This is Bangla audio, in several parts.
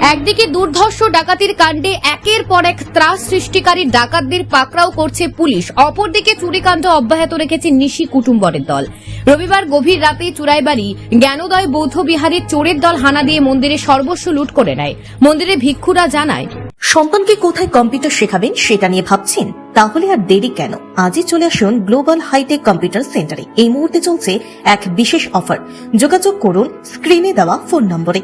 একদিকে দুর্ধর্ষ ডাকাতির কাণ্ডে একের পর এক ত্রাস সৃষ্টিকারী ডাকাতদের পাকড়াও করছে পুলিশ। অপরদিকে চুরিকাণ্ড অব্যাহত রেখেছে নিশি কুটুম্বরের দল। রবিবার গভীর রাতে চুরাইবাড়ি জ্ঞানোদয় বৌদ্ধ বিহারের চোরের দল হানা দিয়ে মন্দিরে সর্বস্ব লুট করে নেয়। মন্দিরে ভিক্ষুরা জানায় সন্তানকে কোথায় কম্পিউটার শেখাবেন সেটা নিয়ে ভাবছেন? তাহলে আর দেরি কেন? আজই চলে আসুন গ্লোবাল হাইটেক কম্পিউটার সেন্টারে। এই মুহূর্তে চলছে এক বিশেষ অফার। যোগাযোগ করুন, স্ক্রিনে দেওয়া ফোন নম্বরে।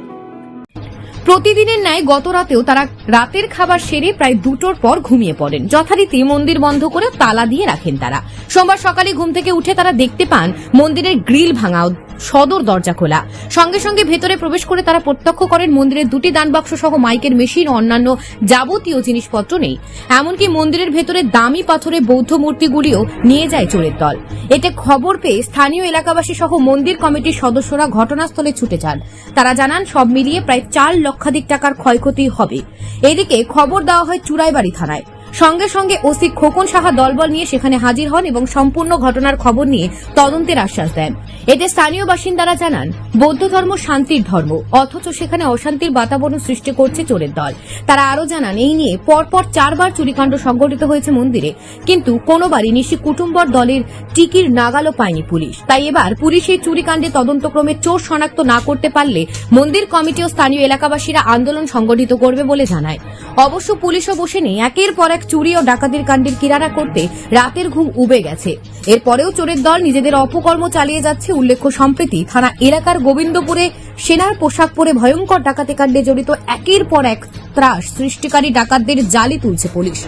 প্রতিদিনের ন্যায় গত রাতেও তারা রাতের খাবার সেরে প্রায় দুটোর পর ঘুমিয়ে পড়েন। যথারীতি মন্দির বন্ধ করে তালা দিয়ে রাখেন তারা। সোমবার সকালে ঘুম থেকে উঠে তারা দেখতে পান মন্দিরের গ্রিল ভাঙা সদর দরজা খোলা। সঙ্গে সঙ্গে ভেতরে প্রবেশ করে তারা প্রত্যক্ষ করেন মন্দিরের দুটি দানবাক্স সহ মাইকের মেশিন অন্যান্য যাবতীয় জিনিসপত্র নেই। এমনকি মন্দিরের ভেতরে দামি পাথরের বৌদ্ধ মূর্তিগুলিও নিয়ে যায় চোরের দল। এতে খবর পেয়ে স্থানীয় এলাকাবাসী সহ মন্দির কমিটির সদস্যরা ঘটনাস্থলে ছুটে যান। তারা জানান, সব মিলিয়ে প্রায় চার লক্ষাধিক টাকার ক্ষয়ক্ষতি হবে। এদিকে খবর দেওয়া হয় চুরাইবাড়ি থানায়। সঙ্গে সঙ্গে ওসি খোকন সাহা দলবল নিয়ে সেখানে হাজির হন এবং সম্পূর্ণ ঘটনার খবর নিয়ে তদন্তের আশ্বাস দেন। এতে স্থানীয় বাসিন্দারা জানান, বৌদ্ধ ধর্ম শান্তির ধর্ম, অথচ সেখানে অশান্তির বাতাবরণ সৃষ্টি করছে চোরের দল। তারা আরও জানান, এই নিয়ে পরপর চারবার চুরিকাণ্ড সংঘটিত হয়েছে মন্দিরে, কিন্তু কোনোবারই নিশি কুটুম্বর দলের টিকির নাগালও পায়নি পুলিশ। তাই এবার পুলিশের চুরিকাণ্ডে তদন্তক্রমে চোর শনাক্ত না করতে পারলে মন্দির কমিটি ও স্থানীয় এলাকাবাসীরা আন্দোলন সংগঠিত করবে বলে জানায়। অবশ্য পুলিশও বসে নেই। একের পর এক চুরি ও ডাকাতির কাণ্ডের কিরারা করতে রাতের ঘুম উবে গেছে। এরপরেও চোরের দল নিজেদের অপকর্ম চালিয়ে যাচ্ছে উল্লেখ্য সম্প্রতি। থানা এলাকার গোবিন্দপুরে সেনার পোশাক পরে ভয়ঙ্কর ডাকাতি কাণ্ডে জড়িত একের পর এক ত্রাস সৃষ্টিকারী ডাকাতদের জালি তুলছে পুলিশ।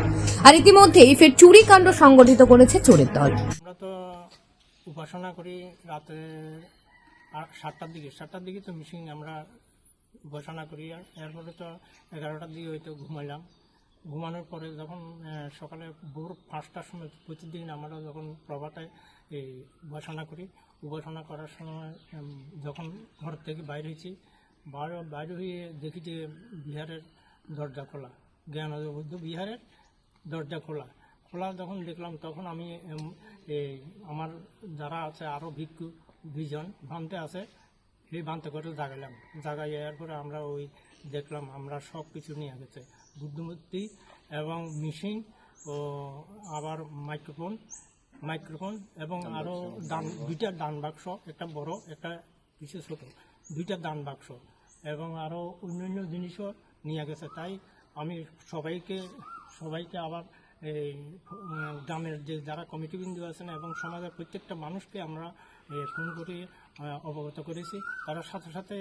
আর ইতিমধ্যেই ফের চুরি কাণ্ড সংগঠিত করেছে চোরের দল। উপাসনা করি রাতে সাতটার দিকে। সাতটার দিকে তো মিশিং আমরা উপাসনা করি এরপরে তো এগারোটার দিকে হয়তো ঘুমাইলাম। ঘুমানোর পরে যখন সকালে ভোর পাঁচটার সময় প্রতিদিন আমরা যখন প্রভাতে এই উপাসনা করি, উপাসনা করার সময় যখন ঘর থেকে বাইরে হয়েছি, বাইরে বাইরে হয়ে দেখি যে বিহারের দরজা খোলা জ্ঞান বুদ্ধ বিহারের দরজা খোলা। খোলা যখন দেখলাম, তখন আমি আমার যারা আছে, আরও ভিক্ষু, দুইজন, ভান্তে আছে সেই করে জাগাইলাম জাগাই পরে আমরা ওই দেখলাম আমরা সব কিছু নিয়ে গেছে। বুদ্ধমূর্তি এবং মিশিং ও আবার মাইক্রোফোন মাইক্রোফোন এবং আরও দান দুইটা দান বাক্স একটা বড় একটা কিছু ছোট দুইটা দান বাক্স এবং আরও অন্যান্য জিনিসও নিয়ে গেছে। তাই আমি সবাইকে সবাইকে আবার এই গ্রামের যে যারা কমিটি বিন্দু আছেন এবং সমাজের প্রত্যেকটা মানুষকে আমরা এ, ফোন করে অবগত করেছি। তারা সাথে সাথে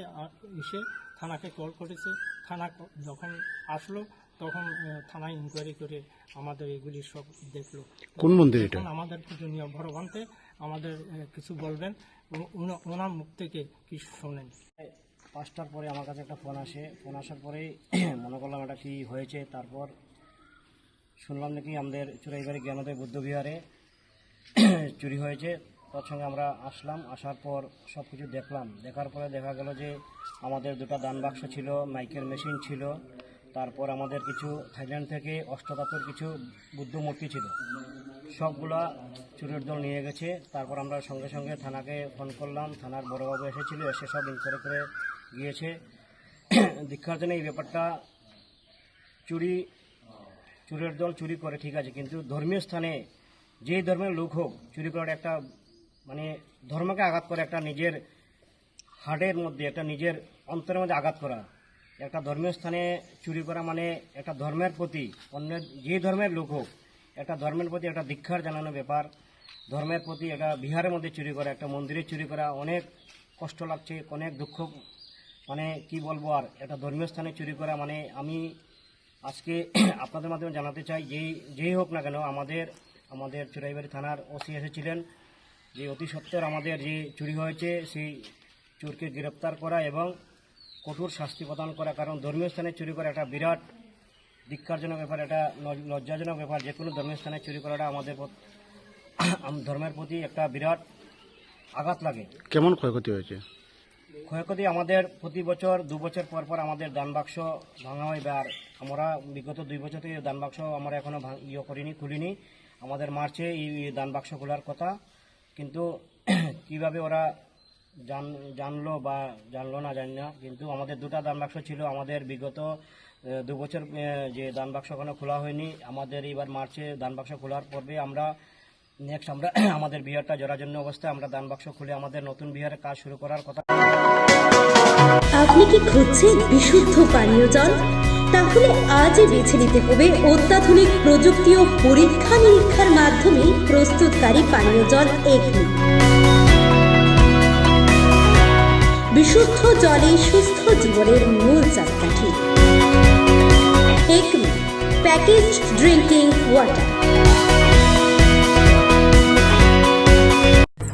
এসে থানাকে কল করেছে। থানা যখন আসলো তখন থানায় ইনকোয়ারি করে আমাদের এগুলি সব দেখল। কোন মন্দির এটা? এখন আমাদের পূজনীয় ভগবানতে আমাদের কিছু বলবেন। ওনার মুখ থেকে কিছু শোনেন পাঁচটার পরে আমার কাছে একটা ফোন আসে। ফোন আসার পরেই মনে করলাম এটা কি হয়েছে। তারপর শুনলাম নাকি আমাদের চুরাইবাড়ি জ্ঞানোদয় বুদ্ধবিহারে চুরি হয়েছে। তার সঙ্গে আমরা আসলাম, আসার পর সব কিছু দেখলাম। দেখার পরে দেখা গেল যে আমাদের দুটো দান বাক্স ছিল, মাইকের মেশিন ছিল, তারপর আমাদের কিছু থাইল্যান্ড থেকে অষ্টধাতুর কিছু বুদ্ধ মূর্তি ছিল। সবগুলা চুরির দল নিয়ে গেছে। তারপর আমরা সঙ্গে সঙ্গে থানাকে ফোন করলাম। থানার বড়বাবু এসেছিল, এসে সব ইনকোয়ারি করে গিয়েছে। দীক্ষার জন্য এই ব্যাপারটা চুরি চুরের দল চুরি করে, ঠিক আছে, কিন্তু ধর্মীয় স্থানে যেই ধর্মের লোক হোক, চুরি করার একটা মানে ধর্মকে আঘাত করে একটা নিজের হার্টের মধ্যে, একটা নিজের অন্তরের মধ্যে আঘাত করা। একটা ধর্মীয় স্থানে চুরি করা মানে একটা ধর্মের প্রতি অন্য যে ধর্মের লোক হোক, একটা ধর্মের প্রতি একটা দীক্ষার জানানো ব্যাপার। ধর্মের প্রতি একটা বিহারের মধ্যে চুরি করা, একটা মন্দিরে চুরি করা অনেক কষ্ট লাগছে, অনেক দুঃখ মানে কি বলব আর, একটা ধর্মীয় স্থানে চুরি করা মানে আমি আজকে আপনাদের মাধ্যমে জানাতে চাই, যেই যেই হোক না কেন, আমাদের আমাদের চুরাইবাড়ি থানার ওসি এসেছিলেন। যে অতি সত্বর আমাদের যে চুরি হয়েছে, সেই চোরকে গ্রেপ্তার করা এবং কঠোর শাস্তি প্রদান করা, কারণ ধর্মীয় স্থানে চুরি করা একটা বিরাট ধিক্কারজনক ব্যাপার, একটা লজ- লজ্জাজনক ব্যাপার। যে কোনো ধর্মীয় স্থানে চুরি করাটা আমাদের ধর্মের প্রতি একটা বিরাট আঘাত লাগে। কেমন ক্ষয়ক্ষতি হয়েছে? ক্ষয়ক্ষতি আমাদের প্রতি বছর, দু বছর পর পর আমাদের দান বাক্স ভাঙা হয় আর আমরা বিগত দুই বছর থেকে দান বাক্স আমরা এখনও ভাঙ- ইয়ে করিনি, খুলিনি। আমাদের মার্চে এই দান বাক্স খোলার কথা। কিন্তু কীভাবে ওরা জান, জানলো বা জানলো না জানি না। কিন্তু আমাদের দুটা দান বাক্স ছিল। আমাদের বিগত দু বছর যে দান বাক্স এখনও খোলা হয়নি, আমাদের এবার মার্চে দান বাক্স খোলার পর্বে আমরা নেক্সট আমরা আমাদের বিহারটা জরাজন্য অবস্থায় আমরা দান বাক্স খুলে আমাদের নতুন বিহারের কাজ শুরু করার কথা। আপনি কি খুঁজছেন বিশুদ্ধ পানীয় জল? তাহলে আজই বেছে নিতে হবে অত্যাধুনিক প্রযুক্তি ও পরীক্ষা নিরীক্ষার মাধ্যমে প্রস্তুতকারী পানীয় জল এগনি। বিশুদ্ধ জলে সুস্থ জীবনের মূল চাকাঠি। Acme package drinking water.